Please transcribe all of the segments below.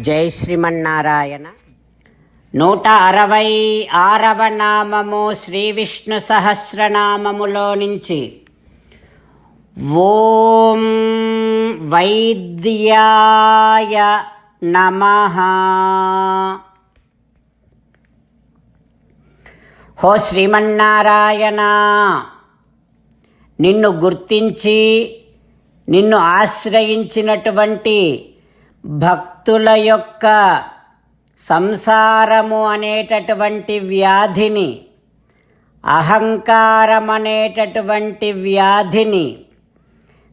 జై శ్రీమన్నారాయణ. నూట అరవై ఆరవ నామము శ్రీ విష్ణు సహస్రనామములో నుంచి ఓం వైద్యాయ నమ. హో శ్రీమన్నారాయణ నిన్ను గుర్తించి నిన్ను ఆశ్రయించినటువంటి భక్తుల యొక్క సంసారము అనేటటువంటి వ్యాధిని అహంకారం అనేటటువంటి వ్యాధిని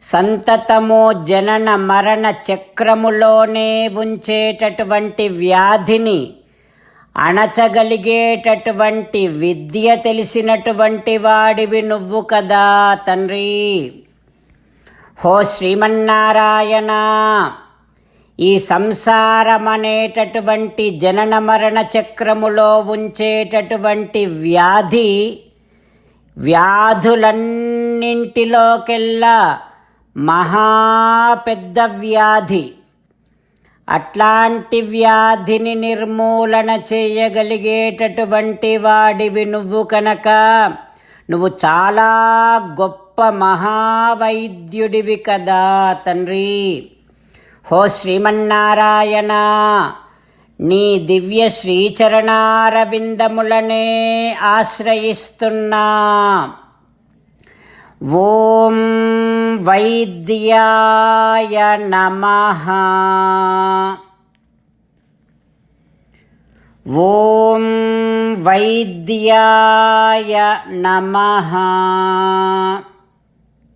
సంతతము జనన మరణ చక్రములోనే ఉంచేటటువంటి వ్యాధిని అణచగలిగేటటువంటి విద్య తెలిసినటువంటి వాడివి నువ్వు కదా తండ్రి. హో శ్రీమన్నారాయణ. ఈ సంసారమనేటటువంటి జనన మరణ చక్రములో ఉంచేటటువంటి వ్యాధి వ్యాధులన్నింటిలోకెల్లా మహా పెద్ద వ్యాధి. అట్లాంటి వ్యాధిని నిర్మూలన చేయగలిగేటటువంటి వాడివి నువ్వు కనుక. నువ్వు చాలా గొప్ప మహావైద్యుడివి కదా తండ్రి. హో శ్రీమన్నారాయణ నీ దివ్య శ్రీచరణారవిందములనే ఆశ్రయిస్తున్నా. ఓం వైద్యాయ నమ. ఓం వైద్యాయ నమ.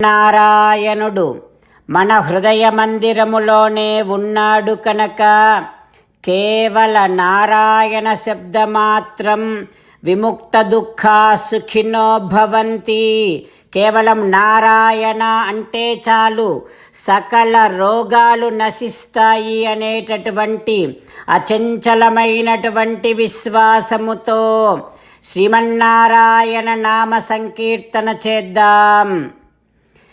నారాయణుడు మన హృదయ మందిరములోనే ఉన్నాడు కనుక కేవల నారాయణ శబ్దమాత్రం విముక్త దుఃఖా సుఖినో భవంతి. కేవలం నారాయణ అంటే చాలు. సకల రోగాలు నశిస్తాయి అనేటటువంటి అచంచలమైనటువంటి విశ్వాసముతో శ్రీమన్నారాయణ నామ సంకీర్తన చేద్దాం.